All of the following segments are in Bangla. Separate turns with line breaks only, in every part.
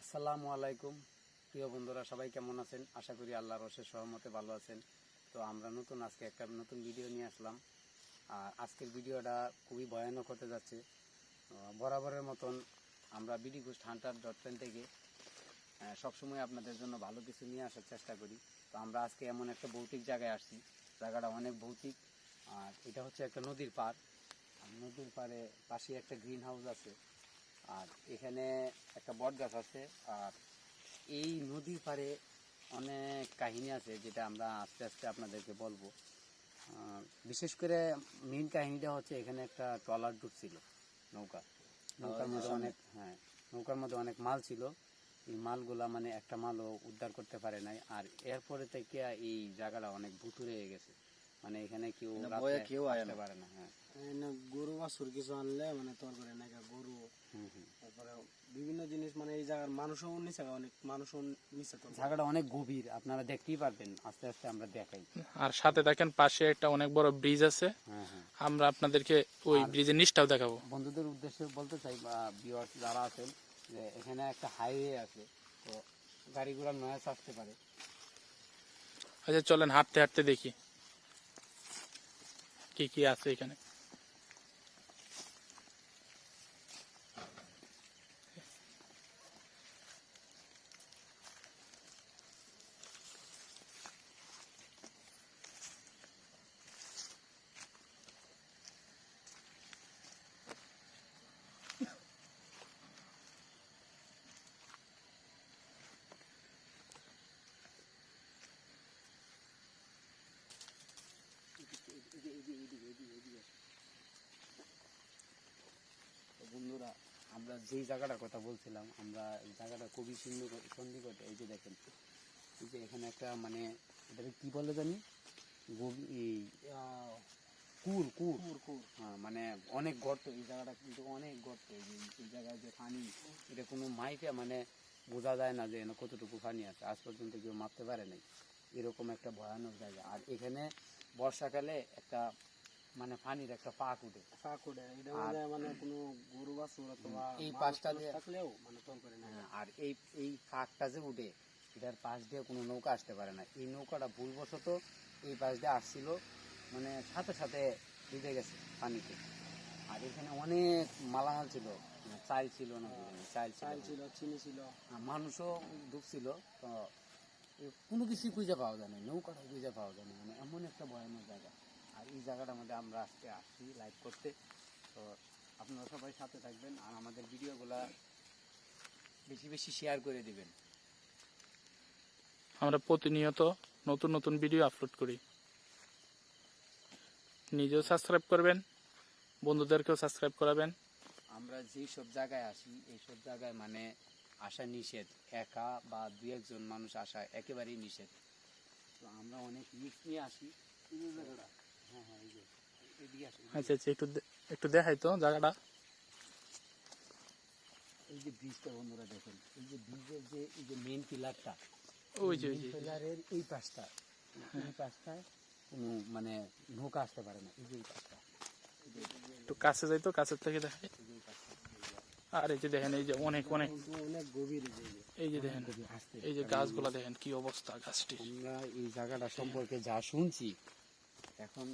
আসসালামু আলাইকুম। প্রিয় বন্ধুরা, সবাই কেমন আছেন? আশা করি আল্লাহর রসের সহমতে ভালো আছেন। তো আমরা নতুন, আজকে একটা নতুন ভিডিও নিয়ে আসলাম। আর আজকের ভিডিওটা খুবই ভয়ানক হতে যাচ্ছে। বরাবরের মতন আমরা BD ghost hunter dot com থেকে সবসময় আপনাদের জন্য ভালো কিছু নিয়ে আসার চেষ্টা করি। তো আমরা আজকে এমন একটা ভৌতিক জায়গায় আসছি। জায়গাটা অনেক ভৌতিক। আর এটা হচ্ছে একটা নদীর পার নদীর পাড়ে পাশে একটা গ্রিন হাউস আছে। আর এখানে একটা বট গাছ আছে। আর এই নদীর পাড়ে অনেক কাহিনী আছে যেটা আমরা আস্তে আস্তে আপনাদেরকে বলব। বিশেষ করে মেন কাহিনীটা হচ্ছে এখানে একটা ট্রলার ঢুকছিল নৌকা। নৌকার মধ্যে অনেক হ্যাঁ নৌকার মধ্যে অনেক মাল ছিল। এই মালগুলা মানে একটা মালও উদ্ধার করতে পারে নাই। আর এরপরে থেকে এই জায়গাটা অনেক ভুতুরে হয়ে গেছে। মানে এখানে কেউ
ভয়ে কেউ
আসতে পারে না হ্যাঁ।
গরু বাছুর কিছু আনলে মানে তোর করে নাকি গরু। তারপরে বিভিন্ন জিনিস মানে এই জায়গার মানুষও নিচে অনেক মানুষও নিচে
জায়গাটা অনেক গভীর আপনারা দেখতেই পারবেন আস্তে আস্তে আমরা দেখাই।
আর সাথে দেখেন পাশে একটা অনেক বড় ব্রিজ আছে।
হ্যাঁ হ্যাঁ।
আমরা আপনাদেরকে ওই ব্রিজের নিচটাও দেখাবো।
বন্ধুদের উদ্দেশ্যে বলতে চাই বা ভিউয়ার্স যারা আছেন যে এখানে একটা হাইওয়ে আছে তো গাড়িগুলো নয়েস আসতে পারে।
আচ্ছা চলেন হাঁটতে হাঁটতে দেখি। কি কি আছে এখানে?
বন্ধুরা আমরা যেই জায়গাটার কথা বলছিলাম আমরা এই জায়গাটা খুবই সুন্দর সন্ধিকট এই যে দেখেন এই যে এখানে একটা মানে এটাকে কি বলে জানি? কুর কুর
কুর কুর
হ্যাঁ মানে অনেক গর্ত এই জায়গাটা কিন্তু অনেক গর্ত এই জায়গায় যে পানি এটা কোনো মাইপে মানে বোঝা যায় না যে এখানে কতটুকু পানি আছে আজ পর্যন্ত কেউ মাপতে পারে নাই। এরকম একটা ভয়ানক জায়গা। আর এখানে বর্ষাকালে একটা মানে পানির একটা পাক উঠে।
কাকুডে এটা মানে মানে কোনো গরু বাছুর অথবা
এই পাশটা দিয়ে-
থাকলেও মানে করে না
হ্যাঁ, আর এই এই ফাঁকটা যে উঠে এটার পাশ দিয়ে কোনো নৌকা আসতে পারে না। এই নৌকাটা ভুলবশত এই পাশ দিয়ে আসছিল মানে সাথে সাথে ডুবে গেছে পানিতে। আর এখানে অনেক মালামাল ছিল মানে চাল ছিল না চাল ছিল।
চিনি ছিল।
আর মানুষও ডুবছিল তো কোনো কিছুই খুঁজে পাওয়া যায় না নৌকাটা খুঁজে পাওয়া যায় না মানে এমন একটা ভয়ানক জায়গা। আর এই জায়গাটার মধ্যে আমরা আজকে আসছি লাইভ করতে। তো আপনারা সবাই সাথে থাকবেন আর আমাদের ভিডিওগুলা বেশি বেশি শেয়ার করে দিবেন।
আমরা প্রতিনিয়ত নতুন নতুন ভিডিও আপলোড করি। নিজেও সাবস্ক্রাইব করবেন বন্ধুদেরকেও সাবস্ক্রাইব করাবেন।
আমরা যেই সব জায়গায় আসি এই সব জায়গায় মানে আসা নিষেধ। একা বা দু একজন মানুষ আসা একেবারেই নিষেধ। তো আমরা অনেক রিস্ক নিয়ে আসি। হ্যাঁ হ্যাঁ এই যে
আচ্ছা আচ্ছা একটু একটু দেখাই তো জায়গাটা।
এই যে ব্রিজটা বন্ধুরা দেখেন এই যে ব্রিজের যে এই যে মেন পিলারটা
ওই যে
পিলারের এই পাশটা এই পাশটায় কোনো মানে নৌকা আসতে পারে না এই যে এই পাশটা।
একটু কাছে যাই তো কাছের থেকে দেখাই।
এই এই পাশটা।
আর এই যে দেখেন এই যে অনেক অনেক
অনেক গভীর এই যে
দেখেন এই যে গাছগুলা দেখেন কি অবস্থা গাছটি।
আমরা এই জায়গাটা সম্পর্কে যা শুনছি এখন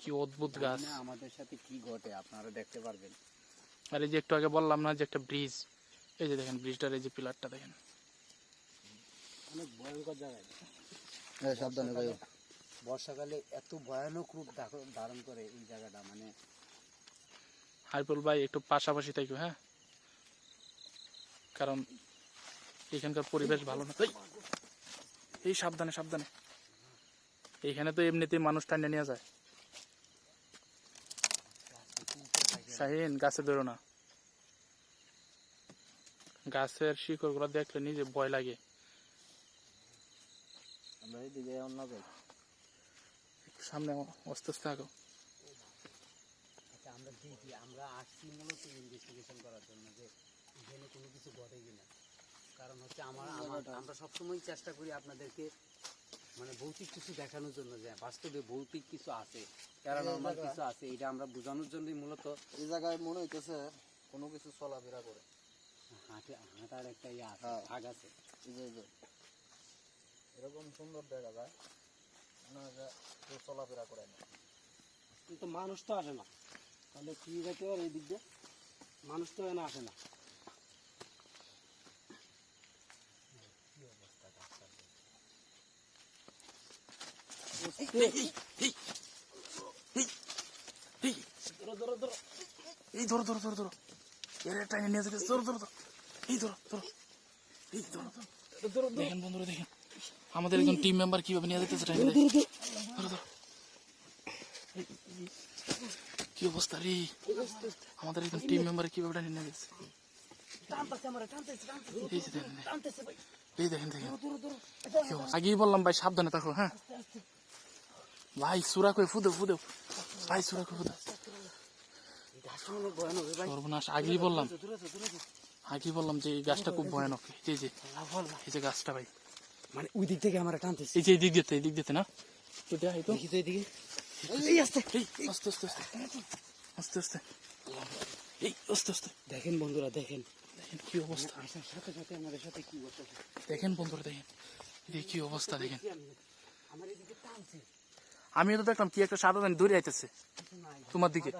কি অদ্ভুত গাছ।
আমাদের সাথে কি ঘটে আপনারা দেখতে পারবেন।
আর এই যে একটু আগে বললাম না যে একটা ব্রিজ এই যে দেখেন ব্রিজটার এই যে পিলারটা দেখেন।
অনেক ভয়ঙ্কর জায়গায়
সাবধানে ভাই। বর্ষাকালে এত ভয়ানক রূপ ধারণ করে এই জায়গাটা মানে
হাইপুল ভাই একটু পাশাপাশি থাকবে হ্যাঁ? কারণ এখানকার পরিবেশ ভালো না। এই, এই সাবধানে সাবধানে। এইখানে তো এমনিতেই মানুষ টানে নিয়ে যায়। শাহিন গাছে বেরো না। গাছের শিকড়গুলো দেখলে নিজে ভয় লাগে। সামনে আস্তে থাকো
আচ্ছা আমরা আমরা আসছি মূলত ইনভেস্টিগেশন করার জন্য যে কোনো কিছু ঘটে কিনা। কারণ হচ্ছে আমার আমার আমরা সবসময় চেষ্টা করি আপনাদেরকে মানে ভৌতিক কিছু দেখানোর জন্য যে বাস্তবে ভৌতিক কিছু আছে প্যারানর্মাল কিছু আছে এটা আমরা বোঝানোর জন্যই মূলত
এই জায়গায় মনে হইতেছে কোনো কিছু চলাফেরা করে।
হাঁটে হাঁটার একটা ইয়ে আছে
হ্যাঁ।
ভাগ আছে।
এরকম সুন্দর দেখা যায় মনে হয় কেউ চলাফেরা করে না।
কিন্তু মানুষ তো আসে না। তাহলে কি যেতে এই দিক দিয়ে? মানুষ তো এখানে আসে না।
এই ধরো ধরো ধরো ধরো এর নিয়ে ধরো ধরো এই ধরো ধরো এই ধরো ধরো দেখেন বন্ধুরা দেখেন। আমাদের একজন টিম মেম্বার কীভাবে নিয়ে যেতেছে ধরো ধরো। কি অবস্থা রে? আমাদের একজন টিম মেম্বার কীভাবে টাইনে নিয়ে গেছে এই দেখেন, দেখেন। আগেই বললাম ভাই সাবধানে থাকো হ্যাঁ? ভাই সুরা কই ফুদে ফুদে ভাই সুরা কই ফুদো সর্বনাশ আগেই বললাম? আগেই বললাম যে এই গাছটা খুব ভয়ানক? এই যে এই যে গাছটা ভাই।
মানে ওই দিক থেকে আমরা টানতেছি।
এই যে এই দিক দিতে এই দিক দিতে না? এটা এই তো।
দেখি তো
এই আস্তে। এই আস্তে আস্তে আস্তে। আস্তে আস্তে। এই আস্তে আস্তে।
দেখেন বন্ধুরা দেখেন।
দেখেন কি অবস্থা।
সাথে সাথে আমাদের সাথে কি করতেছে
দেখেন বন্ধুরা দেখেন। এই কি অবস্থা দেখেন।
আমার এদিকে টানছে।
আমিও তো দেখলাম কি একটা সাদা দানি দৌড়ে আইতেছে। তোমার দিকে।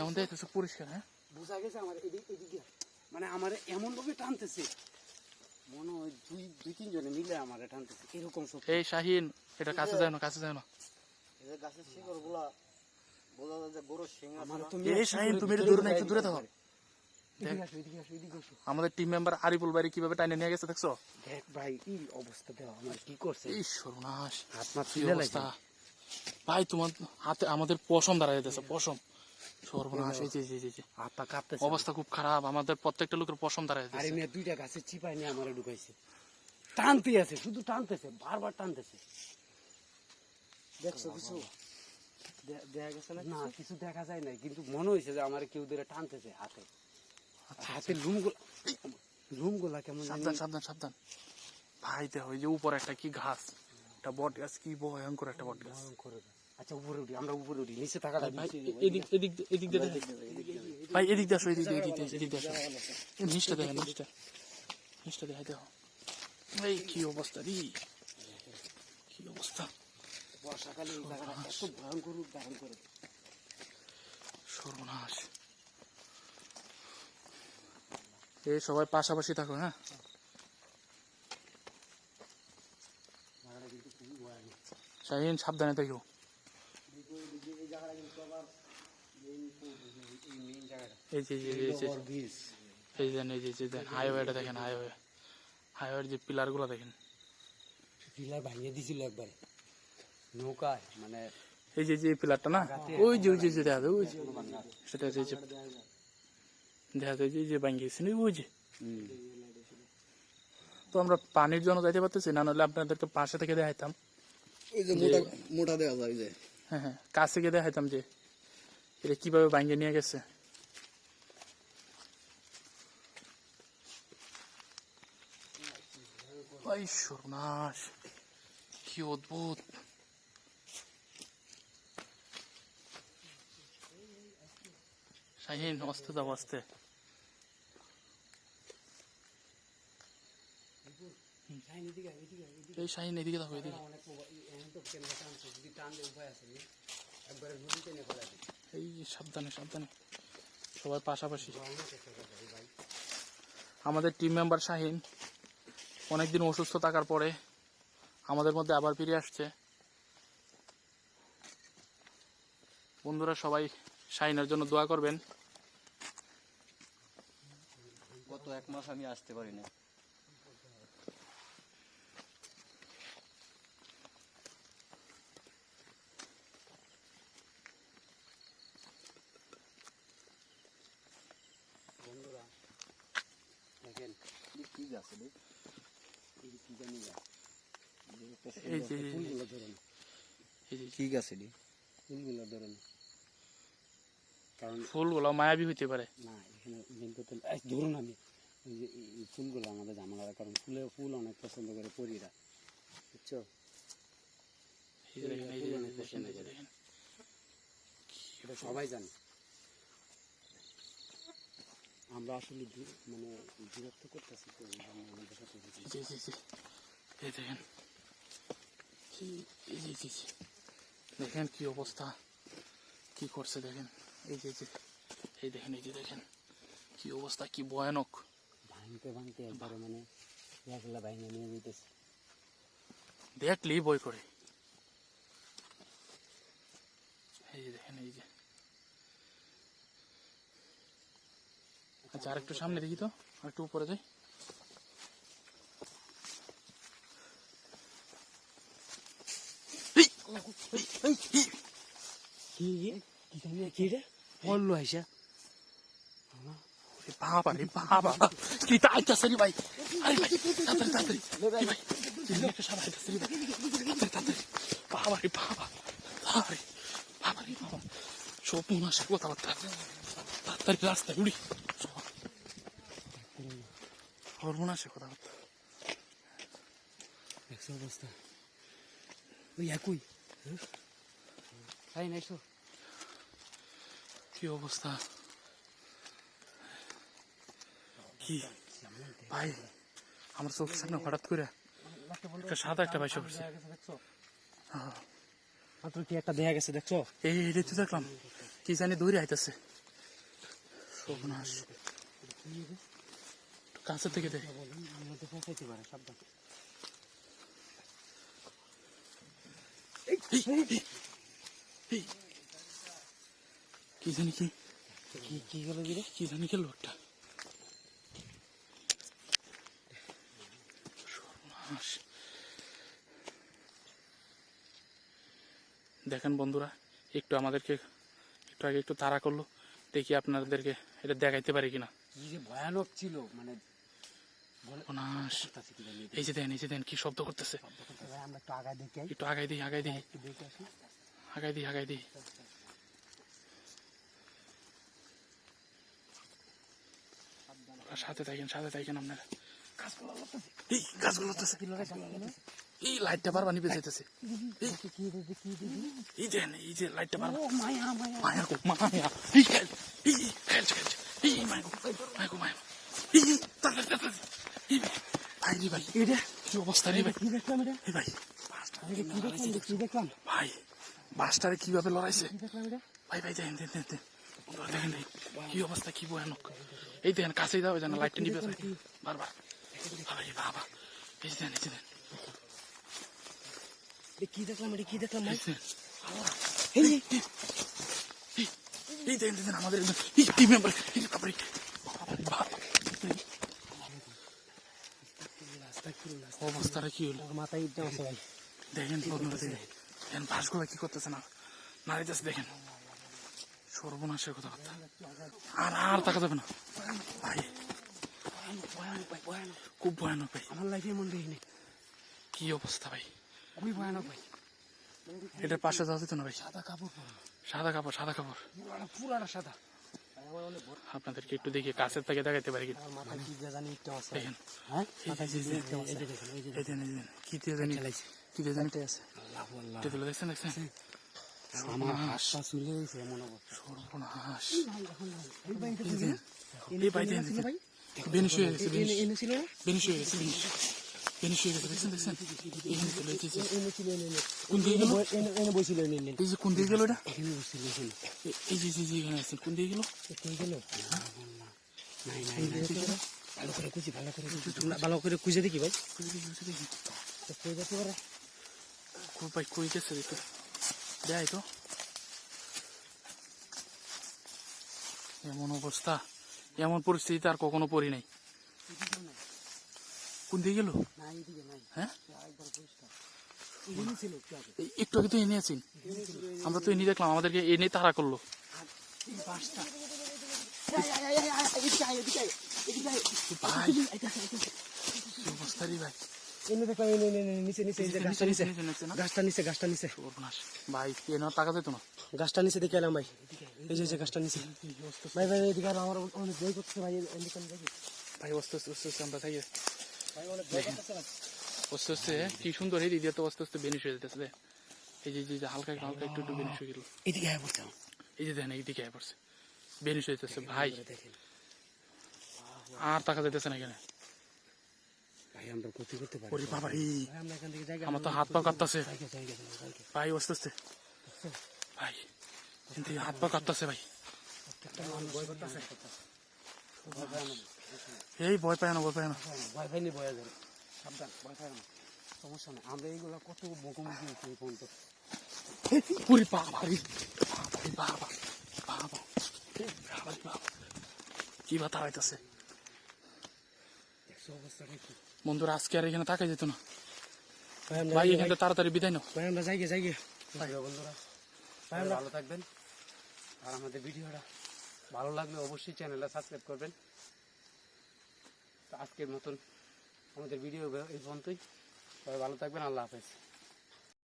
এমন দেখতেছে? পরিষ্কার হ্যাঁ?
বোঝা গেছে আমার এদিক এদিকে মানে আমার এমন ভাবে টানতেছে মনে হয় দুই দুই তিনজনে মিলে আমার টানতেছে। এরকম সব।
এই শাহিন এটা কাছে যায় না কাছে যায় না।
গাছের শিকড়গুলা বোঝা যায় যে গরুর শিং
আমার
না?
এই শাহিন তুমি একটু দূরে না একটু দূরে থাকো। আমাদের টিম মেম্বার আরিফুল বাড়ি কীভাবে টাইনে নিয়ে গেছে দেখছ?
দেখ ভাই কি অবস্থা দেওয়া আমার কি করছে?
এই সর্বনাশ
হাত
অবস্থা
লাগছে।
ভাই তোমার হাতে আমাদের পশম দাঁড়া যেতেছে পশম। সর্বনাশ এই যে এই যে, যে।
হাত পা কাঁপতেছে।
অবস্থা খুব খারাপ আমাদের প্রত্যেকটা লোকের পশম দাঁড়া
আরে মেয়ে দুইটা গাছের চিপাই নিয়ে আমার ঢুকাইছে। টানতে আছে শুধু টানতেছে বারবার টানতেছে।
দেখছ কিছু? দেখা গেছে না
না কিছু? দেখা যায় না কিন্তু মনে হয়েছে যে আমার কেউ ধরে টানতেছে হাতে। কেমন
সাবধান সাবধান সাবধান। ভাই দেখো যে উপরে একটা কি ঘাস। একটা বট গাছ কি ভয়ঙ্কর একটা বট গাছ।
আচ্ছা উপরে উঠি আমরা উপরে উঠি নিচে
ভাই এদিক এদিক এদিক দিয়ে ভাই এদিক দিয়ে আসো এদিক দিয়ে এদিক দিয়ে এদিক দিয়ে আসো। নিচটা দেখেন নিচটা। নিচটা দেখো এই কি অবস্থা রে? কি অবস্থা?
বর্ষাকালে এত ভয়ঙ্কর রূপ ধারণ করে
সর্বনাশ। এই সবাই পাশাপাশি থাকো হ্যাঁ? শাহিন সাবধানে দেখো
এই
যে এই যে এই যে দেন এই যে দেন হাইওয়েটা দেখেন হাইওয়ে হাইওয়ের যে পিলারগুলো দেখেন।
পিলার ভাঙিয়ে দিছিল একবারে। নৌকায় মানে
এই যে যে পিলারটা না? ওই যে ওই যে যে ওই সেটা যে দেখা যায় যে ভাঙ্গি ওই যে তো আমরা পানির জন্য যাইতে পারতেছি না নাহলে আপনাদেরকে পাশে থেকে দেখাইতাম।
ওই যে মোটা মোটা দেওয়া যায় যে।
হ্যাঁ হ্যাঁ কাছে গিয়ে দেখাইতাম যে এটা কীভাবে ভাঙ্গে নিয়ে গেছে। ওই সর্বনাশ কি অদ্ভুত। শাহিন অস্তে যাও আস্তে এই শাহিন এদিকে দেখো এদিকে। এই সাবধানে সাবধানে। সবাই পাশাপাশি। আমাদের টিম মেম্বার শাহিন অনেকদিন অসুস্থ থাকার পরে আমাদের মধ্যে আবার ফিরে আসছে। বন্ধুরা সবাই শাহিনের জন্য দোয়া করবেন।
গত এক মাস আমি আসতে পারি না
বন্ধুরা দেখেন
কি গাছ রে
কি জানি গাছ।
এই যে
ফুলগুলো ধরে না
এই যে
কি গাছ রে
ফুলগুলো ধরে কারণ
ফুলগুলো মায়াবী হইতে পারে।
না এখানে মেন কথা ধরুন আমি। এই- ফুলগুলো আমাদের জামালারা কারণ ফুলে ফুল অনেক পছন্দ করে পরীরা। বুঝছ? এটা সবাই জানে। আমরা আসলে মানে বিরক্ত করতেছি তো এই জন্য আমাদের সাথে বেশি-
এই যে এই দেখেন। এই- যে। দেখেন কি অবস্থা কি করছে দেখেন। এই যে এই যে এই দেখেন এই যে দেখেন। কি অবস্থা কি ভয়ানক।
ভাঙতে ভাঙতে একবারে মানে একলা ভাঙে নিয়ে যেতেছে
দেখলেই বই করে। এই যে দেখেন এই যে আচ্ছা সামনে দেখি তো আর একটু উপরে যাই।
বলল
বাবা রে বাবা। তা আরে একটা বাবা রে বাবা। বাবা বাবা রে বাবা। সব মনে আসে কথাবার্তা তাড়াতাড়ি, রাস্তায় উড়ি। হরমোন আসে কথাবার্তা
দেখছ অবস্থা? ওই একই। তাই নাইছো।
কি অবস্থা? কি? ভাই আমার চোখের সামনে হঠাৎ করে একটা সাদা একটা করছে
দেখছ
হ্যাঁ।
কি একটা দেখা গেছে দেখছ?
এই এটাই তো দেখলাম। কি জানি দৌড়ে আইতেছে। সর্বনাশ। কাছের থেকে। কি জানি কি?
কি গেল কি
জানি দেখেন বন্ধুরা, একটু আমাদেরকে, একটু আগে একটু তাড়া করল, দেখি আপনাদেরকে এটা দেখাইতে পারি কিনা।
কি যে ভয়ানক ছিল মানে
সর্বনাশ। এই যে দেন এই যে দেন কি শব্দ করতেছে?
একটু
আগাই দিই আগাই দিই আগাই দিই। আগাই দিই সাথে থাকেন সাথে থাকেন আপনারা। এই গাছগুলো। এই লাইটটা বারবার নিভে যাইতেছে। এই দেন এই যে লাইটটা বারবার।
মায়া মায়া।
মায়া গো মায়া। এই খেল এই খেলছে খেলছে এই মায়া গো মায়া গো মায়া এই তাড়াতাড়ি। ভাই ভাই রে ভাই
এটা
কি অবস্থা রে ভাই
কি দেখলাম এটা
এই ভাই
কি দেখলাম
ভাই বাসটারে কীভাবে লড়াইছে ভাই ভাই দেখেন দেখেন দেখেন দেখেন ভাই কি অবস্থা কি ভয়ানক এই দেখেন কাছেই দাও যেন লাইটটা নিবে বারবার রে বাবা এই দেন এই দেন
কি দেখলাম এটা কি দেখলাম
এই দেখেন দেখেন আমাদের এই টিম মেম্বার এই যে বাবারে বাবা অবস্থাটা কি হলো?
মাথায় ইট আছে ভাই।
দেখেন দেখেন। বাসগুলো কি করতেছে না? নাড়িতেছে দেখেন। সর্বনাশের কথাবার্তা। আর আর তাকা যাবে না। ভাই খুব ভয়ানক ভাই।
আমার লাইফে এমন দেখিনি
কি অবস্থা ভাই?
খুবই ভয়ানক ভাই।
এটার পাশে যাওয়া যেত না ভাই?
সাদা কাপড়
সাদা কাপড় সাদা কাপড়।
পুরাটা সাদা।
আপনাদেরকে একটু দেখি কাছের থেকে দেখাইতে পারি কিনা
কি জানি আছে হ্যাঁ
দেখছেন
হাতটা চুলে গেছে
গেছে গেছে গেছে দেখছেন দেখছেন এখানে চলে
এনে এনে
কোন দিকে গেল
এনে এনে এনে এনে
এই যে কোন দিকে গেল এটা
এখানে বসছিল এখানে
এই যে যে, এখানে আছে কোন দিকে গেল
কই গেল নাই নাই ভালো করে খুঁজি ভালো করে খুঁজি ভালো করে খুঁজে দেখি ভাই
গেছে দেখি
তো কই যেতে পারে
কই ভাই কই গেছে দেখো দেয় তো এমন অবস্থা এমন পরিস্থিতিতে আর কখনো পড়ি নাই। কোন দিকে গেল? হ্যাঁ?
একটু আগে।
তো এনে আছেন। আমরা তো এনে দেখলাম আমাদেরকে এনে তাড়া করল। ভাই অবস্থা রে ভাই?
গাছটা নিচে
নিচে। নিচে না
গাছটা নিচে।
ভাই এনে টাকা যেত না?
গাছটা নিচে দেখে এলাম ভাই। এই যে গাছটা নিচে। ভাই ভাই এদিকে আমার অনেক বই করছে ভাই
ভাই আস্তে আমরা থাকি আস্তে আস্তে কি সুন্দর এই দিদি তো আস্তে আস্তে বেনিশ হয়ে যেতেছে এই যে- যে হালকা হালকা একটু একটু বেনিশ হয়ে গেল।
এদিকে আয় বলতাম
এই যে দেখেন এইদিকে আয় পড়ছে। বেনিশ ভাই। আর টাকা যেতেছে না এখানে।
ভাই আমরা ক্ষতি করতে পারি
ওরে বাবা রে
ভাই আমরা
তো হাত পা কাঁপতাছে। ভাই আস্তে আস্তে। ভাই কিন্তু হাত পা কাঁপতাছে ভাই।
ভয় করতেছে।
এই ভয় পায় না ভয় পায় না।
ভয় পাইনি ভয় সাবধান ভয় পাই না। সমস্যা নেই। আমরা এইগুলো কত মুখোমুখি হয়েছি এই পর্যন্ত।
ওরে বাবা রে। বাবা বাবা। বাবা বাবা। কি বাতা হইতাছে? বন্ধুরা আজকে আর এখানে তাকাই যেত না।
ভাই
এখান থেকে তাড়াতাড়ি বিদায় নাও।
ভাই আমরা জায়গা
প্রিয় বন্ধুরা সবাই ভালো থাকবেন। আর আমাদের ভিডিওটা ভালো লাগলে অবশ্যই চ্যানেলটা সাবস্ক্রাইব করবেন। আজকের মতন আমাদের ভিডিও এই পর্যন্তই। সবাই ভালো থাকবেন আল্লাহ হাফেজ।